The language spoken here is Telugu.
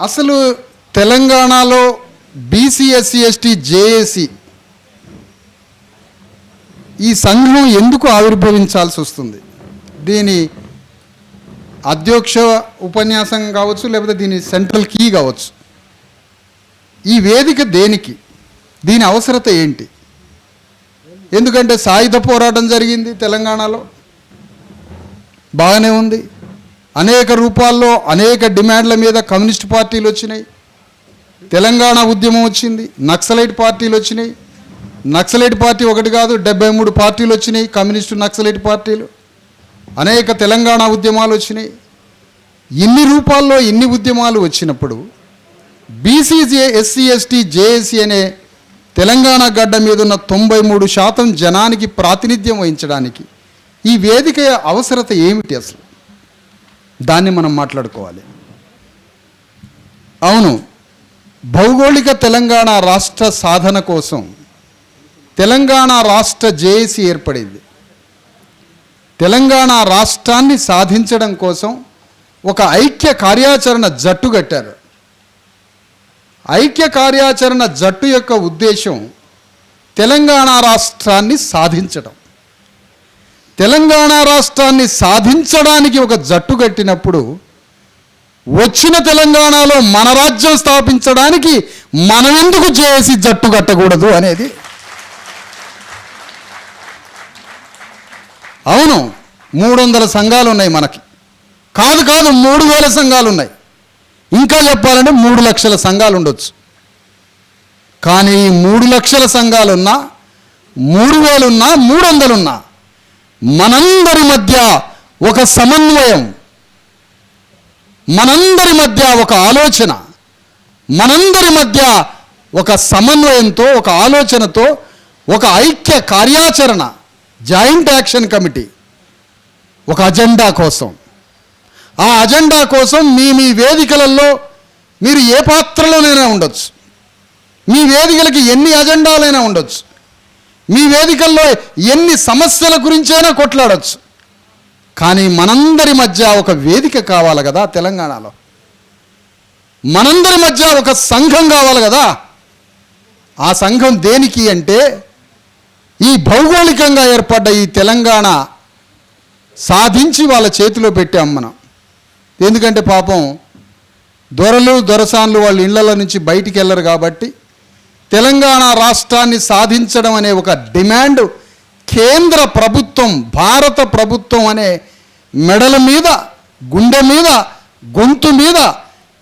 అసలు తెలంగాణలో బీసీ ఎస్సీ ఎస్టీ జేఏసీ ఈ సంఘం ఎందుకు ఆవిర్భవించాల్సి వస్తుంది? దీని అధ్యక్ష ఉపన్యాసం కావచ్చు లేకపోతే దీని సెంట్రల్ కీ కావచ్చు. ఈ వేదిక దేనికి? దీని అవసరత ఏంటి? ఎందుకంటే సాయుధ పోరాటం జరిగింది తెలంగాణలో. బాగానే ఉంది. అనేక రూపాల్లో అనేక డిమాండ్ల మీద కమ్యూనిస్ట్ పార్టీలు వచ్చినాయి. తెలంగాణ ఉద్యమం వచ్చింది నక్సలైట్ పార్టీలు వచ్చినాయి. నక్సలైట్ పార్టీ ఒకటి కాదు డెబ్బై మూడు పార్టీలు వచ్చినాయి కమ్యూనిస్టు నక్సలైట్ పార్టీలు. అనేక తెలంగాణ ఉద్యమాలు వచ్చినాయి. ఇన్ని రూపాల్లో ఇన్ని ఉద్యమాలు వచ్చినప్పుడు బీసీజే ఎస్సీ ఎస్టీ జేఏసీ అనే తెలంగాణ గడ్డ మీద ఉన్న తొంభై మూడు శాతం జనానికి ప్రాతినిధ్యం వహించడానికి ఈ వేదిక అవసరత ఏమిటి అసలు? దాన్ని మనం మాట్లాడుకోవాలి. అవును భౌగోళిక తెలంగాణ రాష్ట్ర సాధన కోసం తెలంగాణ రాష్ట్ర జేఏసీ ఏర్పడింది. తెలంగాణ రాష్ట్రాన్ని సాధించడం కోసం ఒక ఐక్య కార్యాచరణ జట్టు కట్టారు. ఐక్య కార్యాచరణ జట్టు యొక్క ఉద్దేశం తెలంగాణ రాష్ట్రాన్ని సాధించడం. తెలంగాణ రాష్ట్రాన్ని సాధించడానికి ఒక జట్టు కట్టినప్పుడు వచ్చిన తెలంగాణలో మన రాజ్యం స్థాపించడానికి మనం ఎందుకు చేసి జట్టు కట్టకూడదు అనేది. అవును మూడు వందల సంఘాలు ఉన్నాయి మనకి. కాదు కాదు మూడు వేల సంఘాలు ఉన్నాయి ఇంకా చెప్పాలంటే మూడు లక్షల సంఘాలు ఉండొచ్చు కానీ మూడు లక్షల సంఘాలున్నా మూడు వేలున్నా మూడు వందలున్నా మనందరి మధ్య ఒక సమన్వయం మనందరి మధ్య ఒక ఆలోచన మనందరి మధ్య ఒక సమన్వయంతో ఒక ఆలోచనతో ఒక ఐక్య కార్యాచరణ జాయింట్ యాక్షన్ కమిటీ ఒక అజెండా కోసం. ఆ అజెండా కోసం మీ మీ వేదికలలో మీరు ఏ పాత్రలోనైనా ఉండొచ్చు. మీ వేదికలకి ఎన్ని అజెండాలైనా ఉండొచ్చు. మీ వేదికల్లో ఎన్ని సమస్యల గురించైనా కొట్లాడొచ్చు. కానీ మనందరి మధ్య ఒక వేదిక కావాలి కదా తెలంగాణలో. మనందరి మధ్య ఒక సంఘం కావాలి కదా. ఆ సంఘం దేనికి అంటే ఈ భౌగోళికంగా ఏర్పడ్డ ఈ తెలంగాణ సాధించి వాళ్ళ చేతిలో పెట్టాం మనం. ఎందుకంటే పాపం దొరలు దొరసాన్లు వాళ్ళ ఇళ్ళలో నుంచి బయటికి వెళ్ళరు కాబట్టి తెలంగాణ రాష్ట్రాన్ని సాధించడం అనే ఒక డిమాండ్ కేంద్ర ప్రభుత్వం భారత ప్రభుత్వం అనే మెడల మీద గుండె మీద గొంతు మీద